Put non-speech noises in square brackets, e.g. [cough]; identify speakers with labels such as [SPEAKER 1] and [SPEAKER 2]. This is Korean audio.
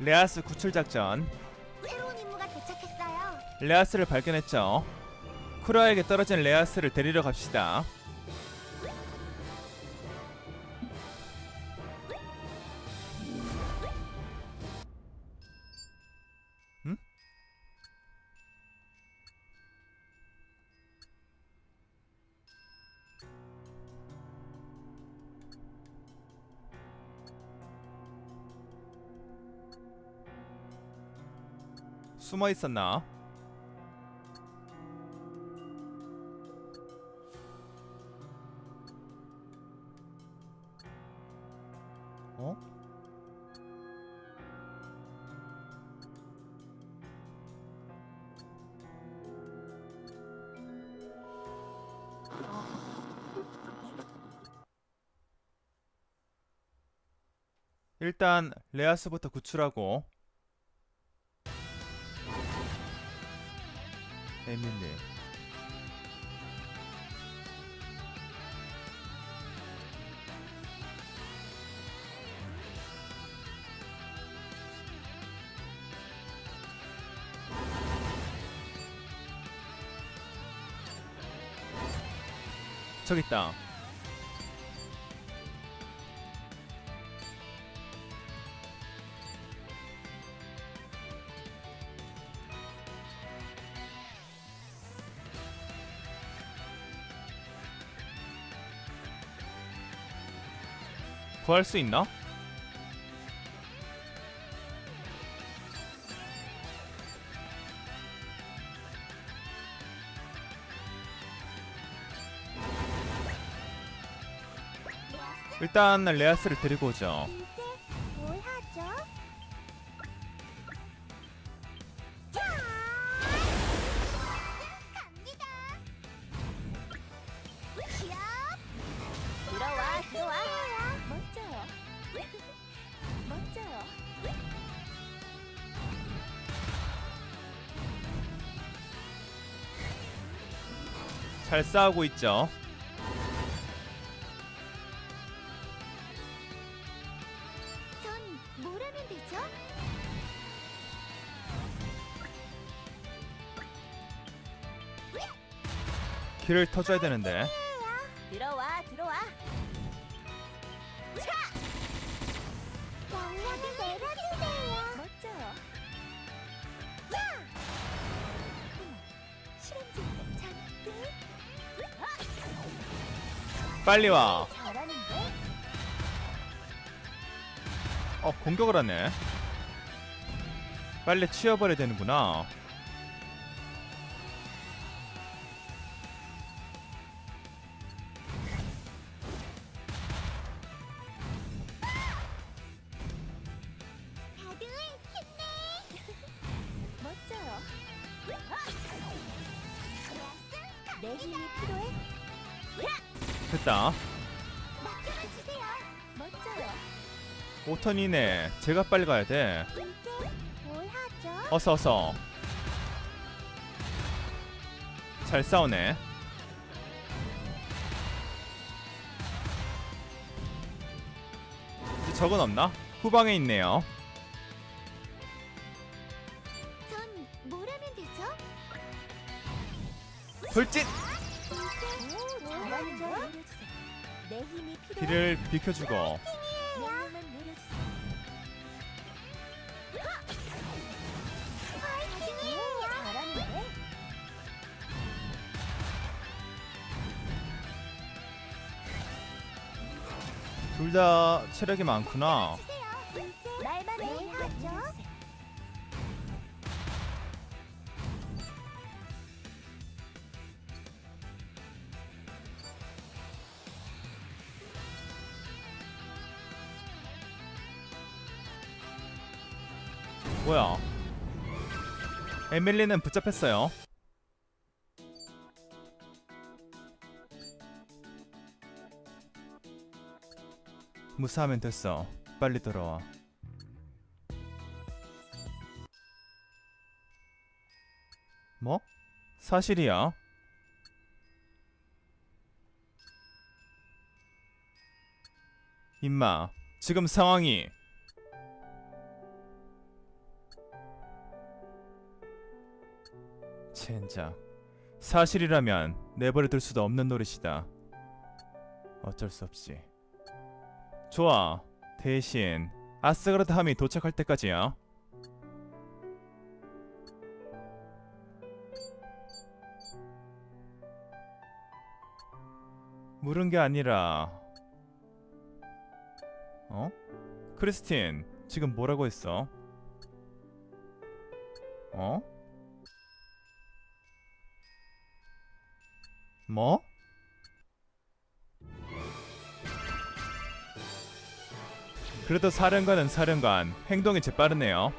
[SPEAKER 1] 레아스 구출 작전.
[SPEAKER 2] 새로운 임무가 도착했어요.
[SPEAKER 1] 레아스를 발견했죠. 쿠라에게 떨어진 레아스를 데리러 갑시다. 숨어 있었나? 어? 일단 레아스부터 구출하고 에밀리 저기 있다. 구할 수 있나? 일단 레아스를 데리고 오죠. 잘 싸우고 있죠.
[SPEAKER 2] 전 뭘 하면 되죠?
[SPEAKER 1] 길을 터줘야 되는데.
[SPEAKER 2] 들어와,
[SPEAKER 1] 빨리 와. 어, 공격을 하네. 빨리 치워버려야 되는구나. [laughs]
[SPEAKER 2] 멋져요. 내 힘이 필요해.
[SPEAKER 1] 됐다.
[SPEAKER 2] 맡겨만 주세요. 멋져요.
[SPEAKER 1] 5턴이네. 제가 빨리 가야 돼.
[SPEAKER 2] 이제 뭘 하죠?
[SPEAKER 1] 어서 어서. 잘 싸우네. 이제 적은 없나? 후방에 있네요.
[SPEAKER 2] 전 뭘 하면 되죠?
[SPEAKER 1] 돌진!
[SPEAKER 2] 오, 잘하는데? 내 힘이 필요해.
[SPEAKER 1] 길을 비켜주고.
[SPEAKER 2] 명령만 내려주세요. 파이팅이에요. 잘하는데?
[SPEAKER 1] 둘 다 체력이 많구나.
[SPEAKER 2] 말만 뭘 하죠?
[SPEAKER 1] 뭐야? 에밀리는 붙잡혔어요. 무사하면 됐어. 빨리 돌아와. 뭐? 사실이야. 임마, 지금 상황이 젠장. 사실이라면 내버려 둘 수도 없는 노릇이다. 어쩔 수 없지. 좋아. 대신 아스가르드 함이 도착할 때까지야. 물은 게 아니라 어? 크리스틴 지금 뭐라고 했어? 어? 뭐? 그래도 사령관은 사령관 행동이 재빠르네요